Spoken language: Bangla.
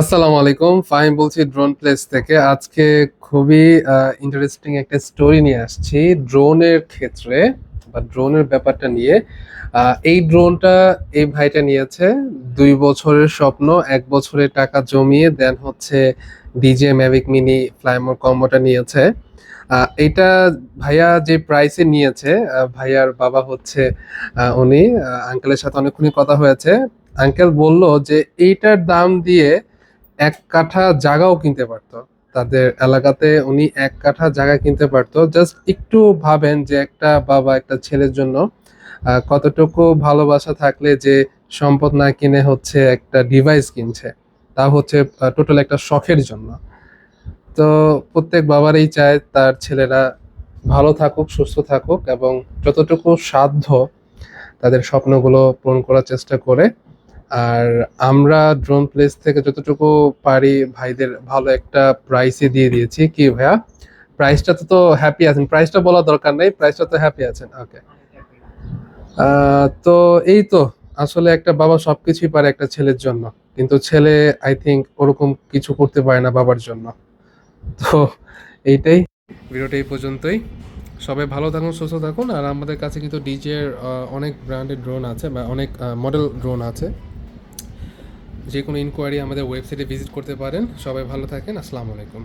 আসসালামু আলাইকুম। ফাহিম বলছি ড্রোন প্লেস থেকে। আজকে খুবই ইন্টারেস্টিং একটা স্টোরি নিয়ে আসছি ড্রোনের ক্ষেত্রে বা ড্রোনের ব্যাপারটা নিয়ে। এই ড্রোনটা এই ভাইটা নিয়েছে। দুই বছরের স্বপ্ন, এক বছরের টাকা জমিয়ে দেন হচ্ছে DJI Mavic Mini Fly More কম্বোটা নিয়েছে। এটা ভাইয়া যে প্রাইসে নিয়েছে ভাইয়ার বাবা হচ্ছে উনি আঙ্কেলের সাথে অনেকক্ষণই কথা হয়েছে। আঙ্কেল বলল যে এইটার দাম দিয়ে এক কাঠা জায়গাও কিনতে পারতো। তাদের এলাকাতে উনি এক কাঠা জায়গা কিনতে পারতো। জাস্ট একটু ভাবেন যে একটা বাবা, একটা ছেলের জন্য কতটুকু ভালোবাসা থাকলে যে সম্পদ না কিনে হচ্ছে একটা ডিভাইস কিনছে। তা হচ্ছে টোটাল একটা শখের জন্য। তো প্রত্যেক বাবারই চায় তার ছেলেরা ভালো থাকুক, সুস্থ থাকুক এবং যতটুকু সাধ্য তাদের স্বপ্নগুলো পূরণ করার চেষ্টা করে আর আমরা ড্রোন প্লেস থেকে যতটুকু পারি ভাইদের ভালো একটা প্রাইসই দিয়ে দিয়েছি। কি ভাইয়া? প্রাইসটা তো তো হ্যাপি আছেন। প্রাইসটা বলা দরকার নেই। প্রাইসটা তো হ্যাপি আছেন। ওকে তো এই তো আসলে একটা বাবা সবকিছুই পারে একটা ছেলের জন্য। কিন্তু ছেলে আই থিঙ্ক ওরকম কিছু করতে পারে না বাবার জন্য। তো এইটাই। ভিডিওটা এই পর্যন্তই। সবাই ভালো থাকুন, সুস্থ থাকুন। আর আমাদের কাছে কিন্তু ডিজের অনেক ব্র্যান্ডের ড্রোন আছে বা অনেক মডেল ড্রোন আছে। যে কোনো ইনকোয়ারি আমাদের ওয়েবসাইটে ভিজিট করতে পারেন। সবাই ভালো থাকেন আসসালামু আলাইকুম।